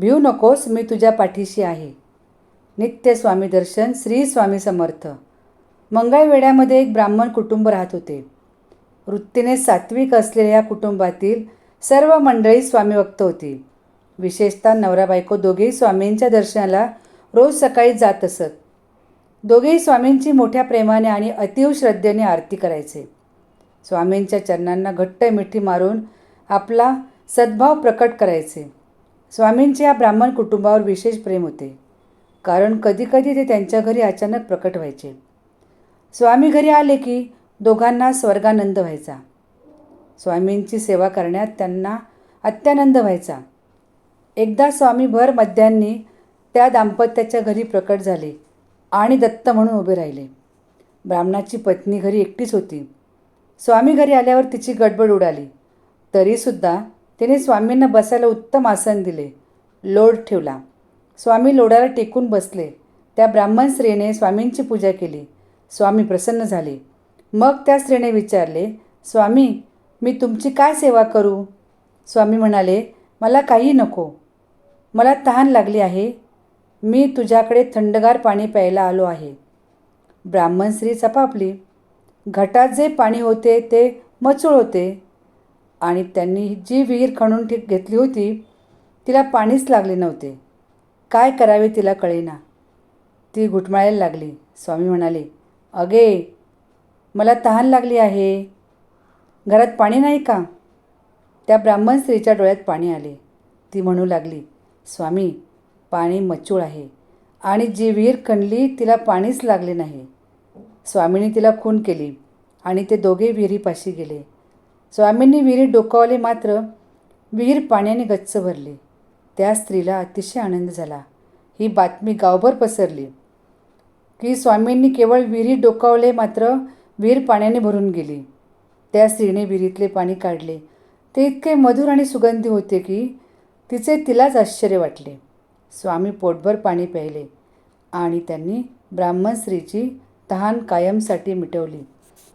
भिऊ नकोस मी तुझ्या पाठीशी आहे. नित्य स्वामी दर्शन श्री स्वामी समर्थ. मंगळवेढ्यामध्ये एक ब्राह्मण कुटुंब राहत होते. वृत्तीने सात्विक असलेल्या कुटुंबातील सर्व मंडळी स्वामी भक्त होती. विशेषतः नवरा बायको दोघेही स्वामींच्या दर्शनाला रोज सकाळी जात असत. दोघेही स्वामींची मोठ्या प्रेमाने आणि अतीव श्रद्धेने आरती करायचे. स्वामींच्या चरणांना घट्ट मिठी मारून आपला सद्भाव प्रकट करायचे. स्वामींचे या ब्राह्मण कुटुंबावर विशेष प्रेम होते. कारण कधीकधी ते त्यांच्या घरी अचानक प्रकट व्हायचे. स्वामी घरी आले की दोघांना स्वर्गानंद व्हायचा. स्वामींची सेवा करण्यात त्यांना अत्यानंद व्हायचा. एकदा स्वामी भर मध्यान्नी त्या दाम्पत्याच्या घरी प्रकट झाले आणि दत्त म्हणून उभे राहिले. ब्राह्मणाची पत्नी घरी एकटीच होती. स्वामी घरी आल्यावर तिची गडबड उडाली. तरीसुद्धा तिने स्वामींना बसायला उत्तम आसन दिले. लोड ठेवला. स्वामी लोडाला टेकून बसले. त्या ब्राह्मण स्त्रीने स्वामींची पूजा केली. स्वामी प्रसन्न झाले. मग त्या स्त्रीने विचारले स्वामी मी तुमची काय सेवा करू? स्वामी म्हणाले मला काही नको. मला तहान लागली आहे. मी तुझ्याकडे थंडगार पाणी प्यायला आलो आहे. ब्राह्मण स्त्री चपापली. घटात जे पाणी होते ते मचूळ होते. आणि त्यांनी जी विहीर खणून ठीक घेतली होती तिला पाणीच लागले नव्हते. काय करावे तिला कळेना. ती घुटमाळायला लागली. स्वामी म्हणाले अगे मला तहान लागली आहे. घरात पाणी नाही का? त्या ब्राह्मण स्त्रीच्या डोळ्यात पाणी आले. ती म्हणू लागली स्वामी पाणी मचूळ आहे आणि जी विहीर खणली तिला पाणीच लागले नाही. स्वामीने तिला खून केली आणि ते दोघे विहिरीपाशी गेले. स्वामींनी विहिरीत डोकावले मात्र विहीर पाण्याने गच्च भरली. त्या स्त्रीला अतिशय आनंद झाला. ही बातमी गावभर पसरली. की स्वामींनी केवळ विहिरीत डोकावले मात्र विहीर पाण्याने भरून गेली. त्या स्त्रीने विहिरीतले पाणी काढले. ते इतके मधुर आणि सुगंधी होते की तिचे तिलाच आश्चर्य वाटले. स्वामी पोटभर पाणी प्यायले आणि त्यांनी ब्राह्मण स्त्रीची तहान कायमसाठी मिटवली.